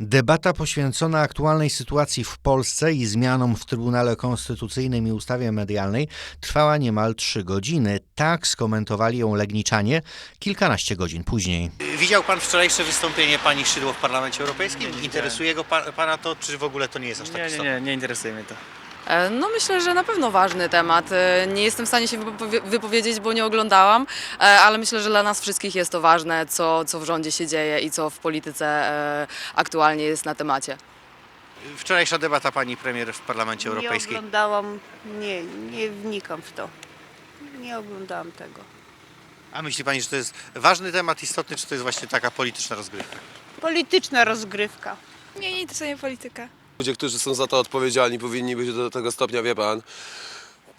Debata poświęcona aktualnej sytuacji w Polsce i zmianom w Trybunale Konstytucyjnym i ustawie medialnej trwała niemal trzy godziny. Tak skomentowali ją Legniczanie kilkanaście godzin później. Widział pan wczorajsze wystąpienie pani Szydło w Parlamencie Europejskim? Interesuje go pa, pana to, czy w ogóle to nie jest aż tak Nie, nie, nie, nie interesuje mnie to. E, No myślę, że na pewno ważny temat. E, Nie jestem w stanie się wypowie- wypowiedzieć, bo nie oglądałam, e, ale myślę, że dla nas wszystkich jest to ważne, co, co w rządzie się dzieje i co w polityce aktualnie jest na temacie. Wczorajsza debata pani premier w Parlamencie Nie Europejskim. oglądałam, nie, nie wnikam w to. Nie oglądałam tego. A myśli pani, że to jest ważny temat, istotny, czy to jest właśnie taka polityczna rozgrywka? Polityczna rozgrywka. Nie, nie interesuje mnie polityka. Ludzie, którzy są za to odpowiedzialni, powinni być do tego stopnia, wie pan,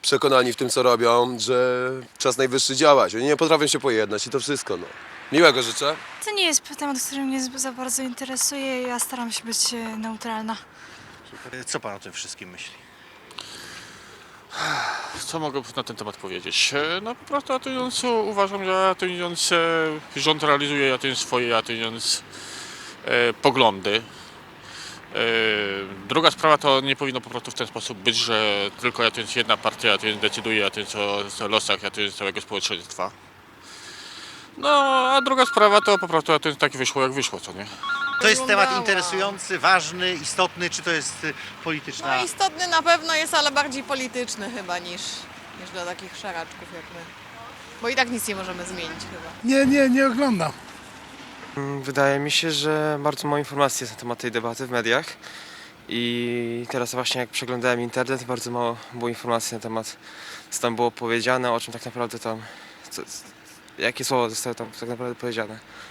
przekonani w tym, co robią, że czas najwyższy działać. Oni nie potrafią się pojednać i to wszystko, no. Miłego życzę. To nie jest temat, który mnie za bardzo interesuje. Ja staram się być e, neutralna. Co pan o tym wszystkim myśli? Co mogę na ten temat powiedzieć? E, No po prostu atując, uważam, że e, rząd realizuje atując swoje atując, e, poglądy. E, druga sprawa to nie powinno po prostu w ten sposób być, że tylko atując jedna partia atując decyduje atując o, o losach atując całego społeczeństwa. No a druga sprawa to po prostu atując tak wyszło jak wyszło, co nie? To jest temat interesujący, ważny, istotny, czy to jest y, polityczna... No istotny na pewno jest, ale bardziej polityczny chyba niż, niż dla takich szaraczków jak my. Bo i tak nic nie możemy zmienić chyba. Nie, nie, nie oglądam. Wydaje mi się, że bardzo mało informacji jest na temat tej debaty w mediach. I teraz właśnie jak przeglądałem internet, bardzo mało było informacji na temat, co tam było powiedziane, o czym tak naprawdę tam, co, jakie słowa zostały tam tak naprawdę powiedziane.